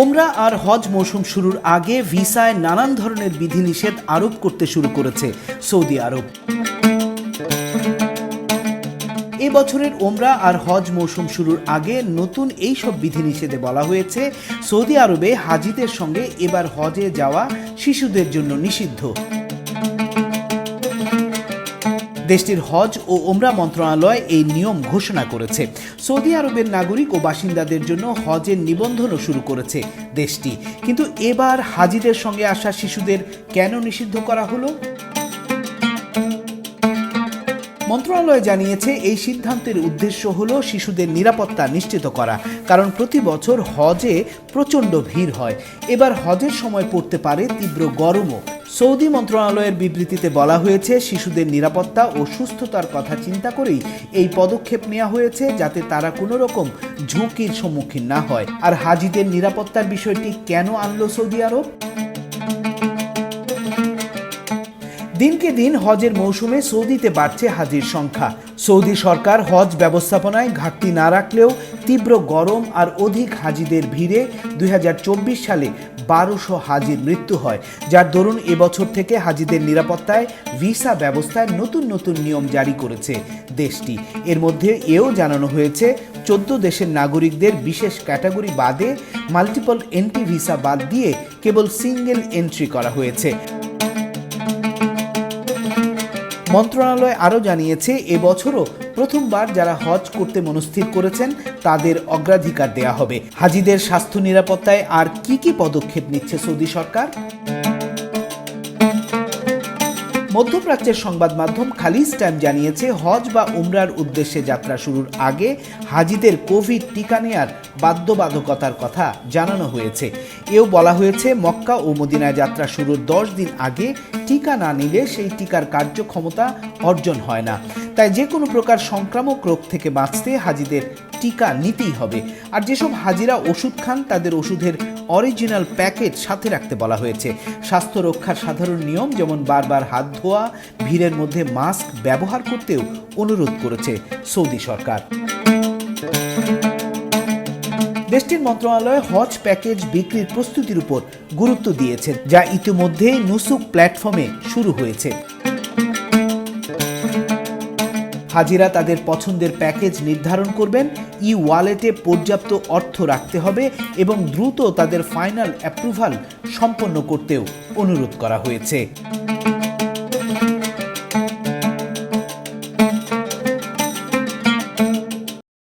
ওমরা আর হজ মৌসুম শুরুর আগে ভিসায় নানান ধরনের বিধিনিষেধ আরোপ করতে শুরু করেছে সৌদি আরব। এ বছরের ওমরা আর হজ মৌসুম শুরুর আগে নতুন এই সব বিধিনিষেধে বলা হয়েছে, সৌদি আরবে হাজিদের সঙ্গে এবার হজে যাওয়া শিশুদের জন্য নিষিদ্ধ। দেশটির হজ ও ওমরা মন্ত্রণালয় এই নিয়ম ঘোষণা করেছে। সৌদি আরবের নাগরিক ও বাসিন্দাদের জন্য হজের নিবন্ধনও শুরু করেছে দেশটি। কিন্তু এবার হাজিদের সঙ্গে আসা শিশুদের কেন নিষিদ্ধ করা হলো? মন্ত্রণালয় জানিয়েছে, এই সিদ্ধান্তের উদ্দেশ্য হল শিশুদের নিরাপত্তা নিশ্চিত করা, কারণ প্রতি বছর হজে প্রচণ্ড ভিড় হয়। এবার হজের সময় পড়তে পারে তীব্র গরমও। সৌদি মন্ত্রণালয়ের বিবৃতিতে বলা হয়েছে, শিশুদের নিরাপত্তা ও সুস্থতার কথা চিন্তা করেই এই পদক্ষেপ নেওয়া হয়েছে যাতে তারা কোনো রকম ঝুঁকির সম্মুখীন না হয়। আর হাজিদের নিরাপত্তার বিষয়টি কেন আনলো সৌদি আরব? দিনকে দিন হজের মৌসুমে সৌদিতে বাড়ছে হাজির সংখ্যা। সৌদি সরকার হজ ব্যবস্থাপনায় ঘাটতি না রাখলেও তীব্র গরম আর অধিক হাজিদের ভিড়ে দুই হাজার চব্বিশ সালে বারোশো হাজির মৃত্যু হয়, যার দরুন এবছর থেকে হাজিদের নিরাপত্তায় ভিসা ব্যবস্থায় নতুন নতুন নিয়ম জারি করেছে দেশটি। এর মধ্যে এও জানানো হয়েছে, চোদ্দ দেশের নাগরিকদের বিশেষ ক্যাটাগরি বাদে মাল্টিপল এন্ট্রি ভিসা বাদ দিয়ে কেবল সিঙ্গেল এন্ট্রি করা হয়েছে। মন্ত্রণালয় আরও জানিয়েছে, এবছরও প্রথমবার যারা হজ করতে মনস্থির করেছেন, তাদের অগ্রাধিকার দেয়া হবে। হাজিদের স্বাস্থ্য নিরাপত্তায় আর কি কি পদক্ষেপ নিচ্ছে সৌদি সরকার? মধ্যপ্রাচ্যের সংবাদ মাধ্যম খালিজ টাইম জানিয়েছে, হজ বা উমরার উদ্দেশ্যে যাত্রা শুরুর আগে হাজিদের কোভিড টিকা নেয়ার বাধ্যবাধকতার কথা জানানো হয়েছে। এও বলা হয়েছে, মক্কা ও মদিনায় যাত্রা শুরুর দশ দিন আগে টিকা না নিলে সেই টিকার কার্যক্ষমতা অর্জন হয় না। তাই যে কোনো প্রকার সংক্রামক রোগ থেকে বাঁচতে হাজিদের টিকা নিতেই হবে। আর যেসব হাজিরা ওষুধ খান, তাদের ওষুধের অরিজিনাল প্যাকেট সাথে রাখতে বলা হয়েছে। স্বাস্থ্য রক্ষার সাধারণ নিয়ম যেমন বারবার হাত ধোয়া, ভিড়ের মধ্যে মাস্ক ব্যবহার করতেও অনুরোধ করেছে সৌদি সরকার। দেশটির মন্ত্রণালয় হজ প্যাকেজ বিক্রির প্রস্তুতির উপর গুরুত্ব দিয়েছে, যা ইতিমধ্যেই নুসুক প্ল্যাটফর্মে শুরু হয়েছে। হাজিরা তাদের পছন্দের প্যাকেজ নির্ধারণ করবেন ই ওয়ালেটে পর্যাপ্ত অর্থ রাখতে হবে এবং দ্রুত তাদের ফাইনাল অ্যাপ্রুভাল সম্পন্ন করতেও অনুরোধ করা হয়েছে।